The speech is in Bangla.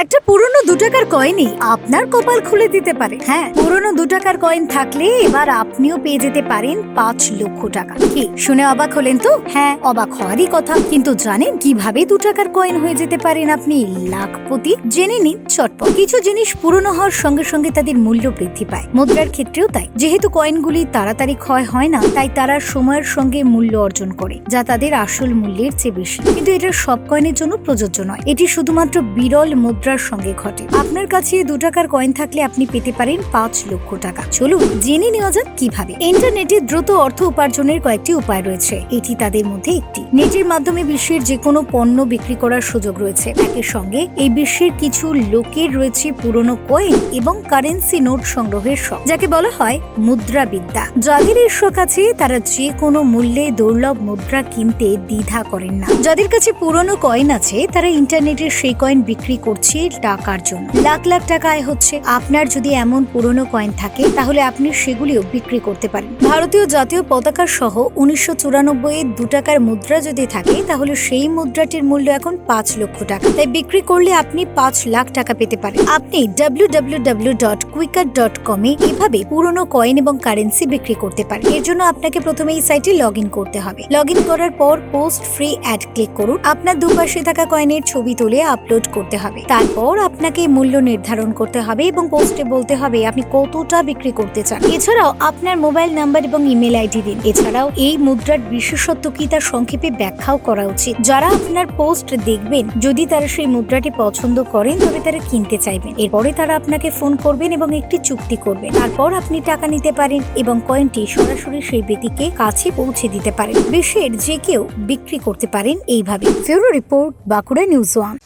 একটা পুরনো দু টাকার কয়েনই আপনার কপাল খুলে দিতে পারে। হ্যাঁ পুরনো দু টাকার কয়েন থাকলে এবার আপনিও পেয়ে যেতে পারেন পাঁচ লক্ষ টাকা। কি, শুনে অবাক হলেন তো? হ্যাঁ অবাক হওয়ারই কথা। কিন্তু জানেন কীভাবে দু টাকার কয়েন হয়ে যেতে পারেন আপনি? লাখপতি? জেনে নিন, চটপট। কিছু জিনিস পুরনো হওয়ার সঙ্গে সঙ্গে তাদের মূল্য বৃদ্ধি পায়। মুদ্রার ক্ষেত্রেও তাই। যেহেতু কয়েনগুলি তাড়াতাড়ি ক্ষয় হয় না, তাই তারা সময়ের সঙ্গে মূল্য অর্জন করে, যা তাদের আসল মূল্যের চেয়ে বেশি। কিন্তু এটা সব কয়েনের জন্য প্রযোজ্য নয়। এটি শুধুমাত্র বিরল মুদ্রার সঙ্গে ঘটে। আপনার কাছে দু টাকার কয়েন থাকলে আপনি পেতে পারেন পাঁচ লক্ষ টাকা। চলুন, জেনে নেওয়া যাক কীভাবে। ইন্টারনেটে দ্রুত অর্থ উপার্জনের কয়েকটি উপায় রয়েছে। এটি তাদের মধ্যে একটি। নেটের মাধ্যমে বিশ্বের যে কোনো পণ্য বিক্রি করার সুযোগ রয়েছে। একের সঙ্গে এই বিশ্বের কিছু লোকের রয়েছে পুরনো কয়েন এবং কারেন্সি নোট সংগ্রহের শখ, যাকে বলা হয় মুদ্রাবিদ্যা। যাদের এই শখ আছে তারা যে কোনো মূল্যে দুর্লভ মুদ্রা কিনতে দ্বিধা করেন না। যাদের কাছে পুরনো কয়েন আছে, তারা ইন্টারনেটে সেই কয়েন বিক্রি করছে টাকার জন্য। লাখ লাখ টাকা আয় হচ্ছে। আপনার যদি এমন পুরনো কয়েন থাকে, তাহলে আপনি সেগুলিও বিক্রি করতে পারেন। ভারতীয় জাতীয় পতাকা সহ উনিশশো চুরানব্বই দু টাকার মুদ্রা যদি থাকে, তাহলে সেই মুদ্রাটির মূল্য এখন পাঁচ লক্ষ টাকা। তাই বিক্রি করলে আপনি পাঁচ লাখ টাকা পেতে পারেন। আপনি W W W dot Quikr dot কমে এভাবে পুরনো কয়েন এবং কারেন্সি বিক্রি করতে পারেন। এর জন্য আপনাকে প্রথমে এই সাইটে লগ করতে হবে। লগ করার পর পোস্ট ফ্রি অ্যাড ক্লিক করুন। আপনার দুপাশে থাকা কয়েনের ছবি তুলে আপলোড করতে হবে। তারপর আপনাকে মূল্য নির্ধারণ করতে হবে এবং পোস্টে বলতে হবে আপনি কতটা বিক্রি করতে চান। এছাড়াও আপনার মোবাইল নাম্বার এবং ইমেল আইডি দিন। এছাড়াও এই মুদ্রার বিশেষত্ব কি তার সংক্ষেপে ব্যাখ্যাও করা উচিত। যারা আপনার পোস্ট দেখবেন, যদি তারা সেই মুদ্রাটি পছন্দ করেন, তবে তারা কিনতে চাইবেন। এরপরে তারা আপনাকে ফোন করবেন এবং একটি চুক্তি করবেন। তারপর আপনি টাকা নিতে পারেন এবং কয়েনটি সরাসরি সেই ব্যক্তিকে কাছে পৌঁছে দিতে পারেন। বিশ্বের যে কেউ বিক্রি করতে পারেন এইভাবে। ফেরো রিপোর্ট, বাঁকুড়া নিউজ ওয়ান।